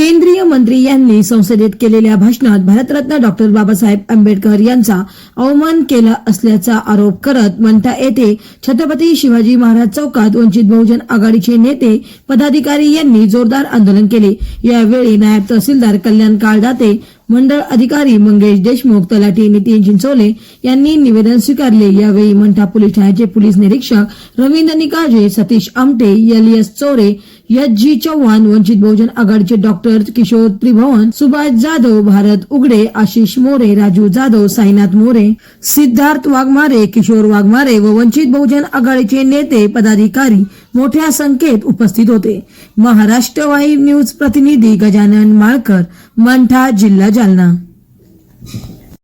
केंद्रीय मंत्री यांनी संसदेत केलेल्या भाषणात भारतरत्न डॉक्टर बाबासाहेब आंबेडकर यांचा अवमान केला असल्याचा आरोप करत मंठा येथे छत्रपती शिवाजी महाराज चौकात वंचित बहुजन आघाडीचे नेते पदाधिकारी यांनी जोरदार आंदोलन केले. यावेळी नायब तहसीलदार कल्याण काळदाते मंडळ अधिकारी मंगेश देशमुख तलाठी नितीन चिंचोले यांनी निवेदन स्वीकारले. यावेळी मंठा पोलीस ठाण्याचे पोलीस निरीक्षक रवींद्र निकाजे सतीश आमटे एलियस चोरे एच जी चव्हाण वंचित बहुजन आघाडीचे डॉक्टर किशोर त्रिभुवन सुभाष जाधव भारत उगडे आशिष मोरे राजू जाधव साईनाथ मोरे सिद्धार्थ वाघमारे किशोर वाघमारे व वंचित बहुजन आघाडीचे नेते पदाधिकारी मोठ्या संख्येत उपस्थित होते. महाराष्ट्र वाहिनी न्यूज प्रतिनिधी गजानन माळकर मंठा जिल्हा जालना.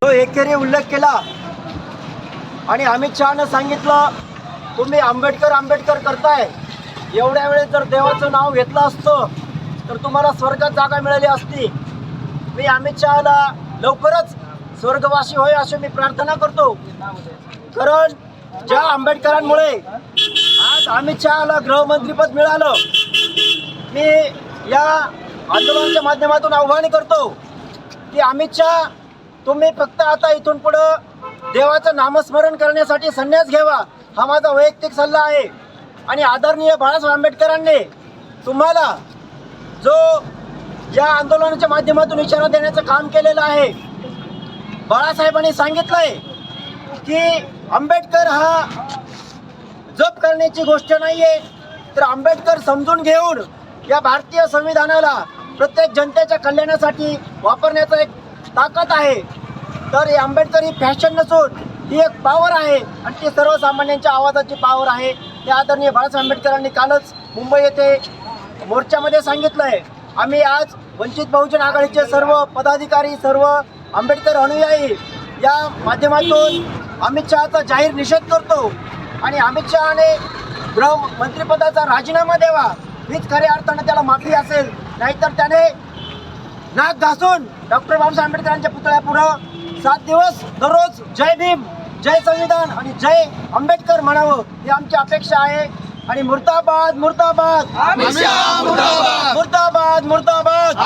तो एकेरी उल्लेख केला आणि अमित शहानं सांगितलं तुम्ही आंबेडकर आंबेडकर करताय. एवढ्या वेळेस जर देवाचं नाव घेतलं असतं तर तुम्हाला स्वर्गात जागा मिळाली असती. मी अमित शहाला लवकरच स्वर्गवासी होय अशी मी प्रार्थना करतो. कारण ज्या आंबेडकरांमुळे आज अमित शहाला गृहमंत्रीपद मिळालं मी या आंदोलनाच्या माध्यमातून आव्हान करतो की अमित शहा तुम्ही फक्त आता इथून पुढं देवाचं नामस्मरण करण्यासाठी संन्यास घ्यावा. हा माझा वैयक्तिक सल्ला आहे. आणि आदरणीय बाळासाहेब आंबेडकरांनी तुम्हाला जो या आंदोलनाच्या माध्यमातून इशारा देण्याचं काम केलेलं आहे बाळासाहेबांनी सांगितलंय की आंबेडकर हा जप करण्याची गोष्ट नाहीये. तर आंबेडकर समजून घेऊन या भारतीय संविधानाला प्रत्येक जनतेच्या कल्याणासाठी वापरण्याचं एक ताकद आहे. तर हे आंबेडकर ही फॅशन नसून ही एक पॉवर आहे. आणि ती सर्वसामान्यांच्या आवाजाची पॉवर आहे. हे आदरणीय बाळासाहेब आंबेडकरांनी कालच मुंबई येथे मोर्चामध्ये सांगितलं आहे आम्ही आज वंचित बहुजन आघाडीचे सर्व पदाधिकारी सर्व आंबेडकर अनुयायी या माध्यमातून अमित शहाचा जाहीर निषेध करतो. आणि अमित शहाने गृह मंत्रिपदाचा राजीनामा द्यावा. हीच खऱ्या अर्थानं त्याला माफी असेल. नाहीतर त्याने नाक घासून डॉक्टर बाबासाहेब आंबेडकरांच्या पुतळ्यापुढं सात दिवस दररोज जय भीम जय संविधान आणि जय आंबेडकर म्हणावं ही आमची अपेक्षा आहे. आणि मुर्दाबाद मुर्दाबाद. मुर्दाबाद. मुर्दाबाद.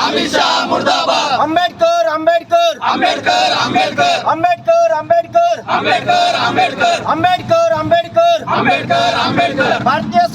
आंबेडकर आंबेडकर. आंबेडकर आंबेडकर. आंबेडकर आंबेडकर. आंबेडकर आंबेडकर. आंबेडकर आंबेडकर. आंबेडकर आंबेडकर. भारतीय